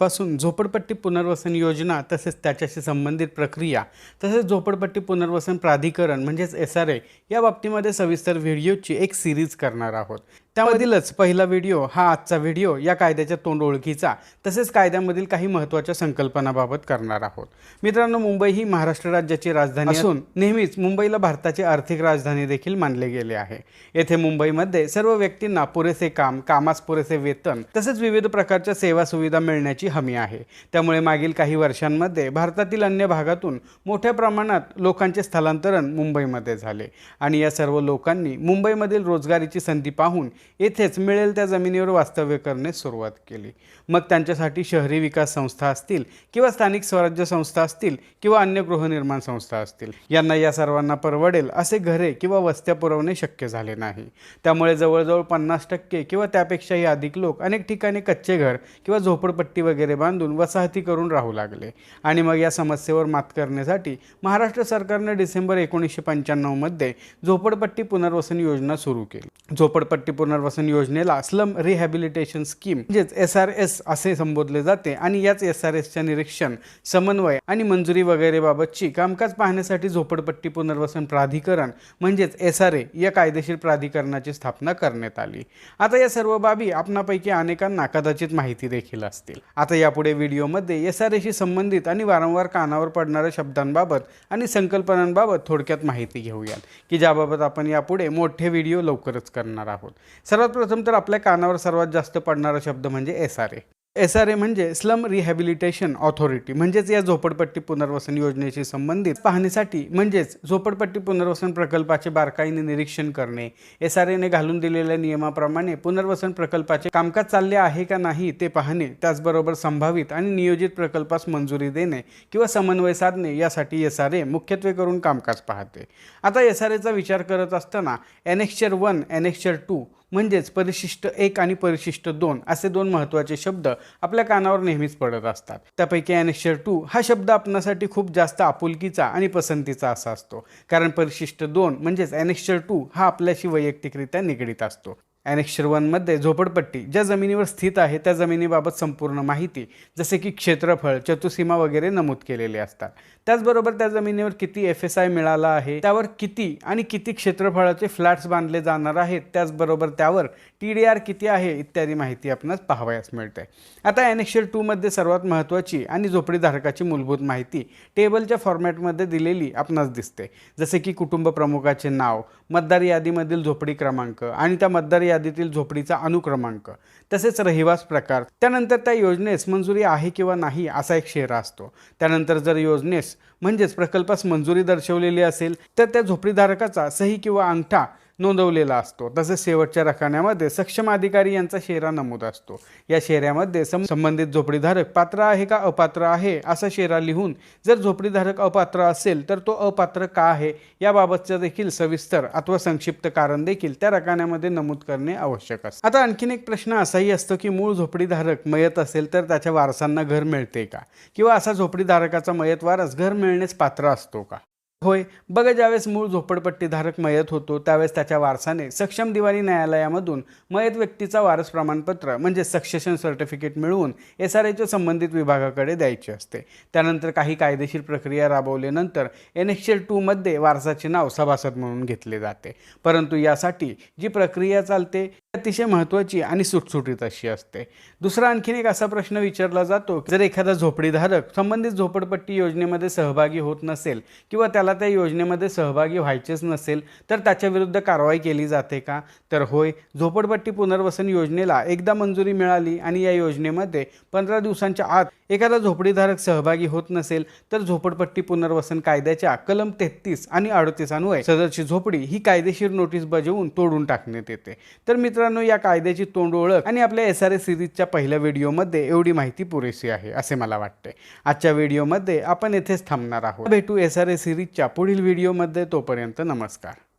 आजपासून झोपडपट्टी पुनर्वसन योजना तसेच त्याच्याशी संबंधित प्रक्रिया तसेच झोपडपट्टी पुनर्वसन प्राधिकरण म्हणजेच एस आर ए या बाबतीमध्ये सविस्तर व्हिडिओची एक सिरीज करणार आहोत. त्यामधीलच पहिला व्हिडिओ हा आजचा व्हिडिओ या कायद्याच्या तोंड ओळखीचा तसेच कायद्यामधील काही महत्त्वाच्या संकल्पनाबाबत करणार आहोत. मित्रांनो मुंबई ही महाराष्ट्र राज्याची राजधानी असून नेहमीच मुंबईला भारताची आर्थिक राजधानी देखील मानले गेले आहे. येथे मुंबईमध्ये सर्व व्यक्तींना पुरेसे काम कामास पुरेसे वेतन तसेच विविध प्रकारच्या सेवा सुविधा मिळण्याची हमी आहे. त्यामुळे मागील काही वर्षांमध्ये भारतातील अन्य भागातून मोठ्या प्रमाणात लोकांचे स्थलांतरण मुंबईमध्ये झाले. आणि या सर्व लोकांनी मुंबईमधील रोजगारीची संधी पाहून येथेच मिळेल त्या जमिनीवर वास्तव्य करण्यास सुरुवात केली. मग त्यांच्यासाठी शहरी विकास संस्था असतील किंवा स्थानिक स्वराज्य संस्था असतील किंवा अन्य गृहनिर्माण संस्था असतील यांना या सर्वांना परवडेल असे घरे किंवा वस्त्या पुरवणे शक्य झाले नाही. त्यामुळे जवळजवळ पन्नास टक्के किंवा त्यापेक्षाही अधिक लोक अनेक ठिकाणी कच्चे घर किंवा झोपडपट्टी वगैरे बांधून वसाहती करून राहू लागले. आणि मग या समस्येवर मात करण्यासाठी महाराष्ट्र सरकारने डिसेंबर एकोणीसशे पंच्याण्णवमध्ये झोपडपट्टी पुनर्वसन योजना सुरू केली. झोपडपट्टी पुनर्वसन योजनेला स्लम रिहॅबिलिटेशन स्कीम म्हणजेच एस आर एस असे संबोधले जाते. आणि याच एस आर एसच्या निरीक्षण समन्वय आणि मंजुरी वगैरे बाबतची कामकाज पाहण्यासाठी झोपडपट्टी पुनर्वसन प्राधिकरण म्हणजेच एस आर ए या कायदेशीर प्राधिकरणाची स्थापना करण्यात आली. आता या सर्व बाबी आपणापैकी अनेकांना कदाचित माहिती देखील असतील. आता यापुढे व्हिडिओमध्ये एस आर एशी संबंधित आणि वारंवार कानावर पडणाऱ्या शब्दांबाबत आणि संकल्पनांबाबत थोडक्यात माहिती घेऊयात की ज्याबाबत आपण यापुढे मोठे व्हिडिओ लवकरच करणार आहोत. सर्वात प्रथम तर आपल्या कानावर सर्वात जास्त पडणारा शब्द म्हणजे S R A S R A म्हणजे स्लम रिहॅबिलिटेशन ऑथॉरिटी म्हणजेच या झोपडपट्टी पुनर्वसन योजनेशी संबंधित पाहणीसाठी म्हणजेच झोपडपट्टी पुनर्वसन प्रकल्पाचे बारकाईने निरीक्षण करणे एस आर एने घालून दिलेल्या नियमाप्रमाणे पुनर्वसन प्रकल्पाचे कामकाज चालले आहे का नाही ते पाहणे त्याचबरोबर संभावित आणि नियोजित प्रकल्पास मंजुरी देणे किंवा समन्वय साधणे यासाठी एस आर ए मुख्यत्वे करून कामकाज पाहते. आता एस आर एचा विचार करत असताना एनेक्चर वन एनेक्चर टू म्हणजेच परिशिष्ट एक आणि परिशिष्ट दोन असे दोन महत्त्वाचे शब्द आपल्या कानावर नेहमीच पडत असतात. त्यापैकी ॲनेक्चर टू हा शब्द आपणासाठी खूप जास्त आपुलकीचा आणि पसंतीचा असा असतो. कारण परिशिष्ट दोन म्हणजेच ॲनेक्चर टू हा आपल्याशी वैयक्तिकरित्या निगडीत असतो. ॲनेक्चर वनमध्ये झोपडपट्टी ज्या जमिनीवर स्थित आहे त्या जमिनीबाबत संपूर्ण माहिती जसे की क्षेत्रफळ चतुसीमा वगैरे नमूद केलेले असतात. त्याचबरोबर त्या जमिनीवर किती एफ एस आय मिळाला आहे त्यावर किती आणि किती क्षेत्रफळाचे फ्लॅट्स बांधले जाणार आहेत त्याचबरोबर त्यावर टी डी आर किती आहे इत्यादी माहिती आपणास पाहावयास मिळते. आता ॲनेक्शर टूमध्ये सर्वात महत्त्वाची आणि झोपडीधारकाची मूलभूत माहिती टेबलच्या फॉर्मॅटमध्ये दिलेली आपणास दिसते. जसे की कुटुंब प्रमुखाचे नाव मतदार यादीमधील झोपडी क्रमांक आणि त्या मतदार यादीतील झोपडीचा अनुक्रमांक तसेच रहिवास प्रकार. त्यानंतर त्या योजनेस मंजुरी आहे किंवा नाही असा एक शेरा असतो. त्यानंतर जर योजनेस म्हणजेच प्रकल्पास मंजुरी दर्शवलेली असेल तर त्या झोपडीधारकाचा सही किंवा अंगठा नोंदवलेला असतो. तसेच शेवटच्या रखान्यामध्ये सक्षम अधिकारी यांचा शेरा नमूद असतो. या शेऱ्यामध्ये संबंधित झोपडीधारक पात्र आहे का अपात्र आहे असा शेरा लिहून जर झोपडीधारक अपात्र असेल तर तो अपात्र का आहे याबाबतचं देखील सविस्तर अथवा संक्षिप्त कारण देखील त्या रकान्यामध्ये नमूद करणे आवश्यक असते. आता आणखीन एक प्रश्न असाही असतो की मूळ झोपडीधारक मयत असेल तर त्याच्या वारसांना घर मिळते का? किंवा असा झोपडीधारकाचा मयत वारस घर मिळण्यास पात्र असतो का? होय बघा ज्यावेळेस मूळ झोपडपट्टीधारक मयत होतो त्यावेळेस त्याच्या वारसाने सक्षम दिवाणी न्यायालयामधून मयत व्यक्तीचा वारस प्रमाणपत्र म्हणजे सक्सेशन सर्टिफिकेट मिळवून एस आर एच्या संबंधित विभागाकडे द्यायची असते. त्यानंतर काही कायदेशीर प्रक्रिया राबवल्यानंतर एन एच एल टूमध्ये वारसाचे नाव सभासद म्हणून घेतले जाते. परंतु यासाठी जी प्रक्रिया चालते अतिशय महत्त्वाची आणि सुटसुटीत अशी असते. दुसरा आणखीन एक असा प्रश्न विचारला जातो जर एखादा झोपडीधारक संबंधित झोपडपट्टी योजनेमध्ये सहभागी होत नसेल किंवा त्याला त्या योजनेमध्ये सहभागी व्हायचेच नसेल तर त्याच्या विरुद्ध कारवाई केली जाते का? तर होय झोपडपट्टी पुनर्वसन योजनेला एकदा मंजुरी मिळाली आणि या योजनेमध्ये पंधरा दिवसांच्या आत एखादा झोपडीधारक सहभागी होत नसेल तर झोपडपट्टी पुनर्वसन कायद्याच्या कलम तेहतीस आणि अडतीस अन्वये सदरची झोपडी ही कायदेशीर नोटीस बजावून तोडून टाकण्यात येते. तर मित्रांनो या कायद्याची तोंड ओळख आणि आपल्या एस आर एस सिरीजच्या पहिल्या व्हिडिओमध्ये एवढी माहिती पुरेशी आहे असे मला वाटते. आजच्या व्हिडिओमध्ये आपण येथेच थांबणार आहोत. भेटू एस आर एस सिरीजच्या पुढील व्हिडिओमध्ये. तोपर्यंत नमस्कार.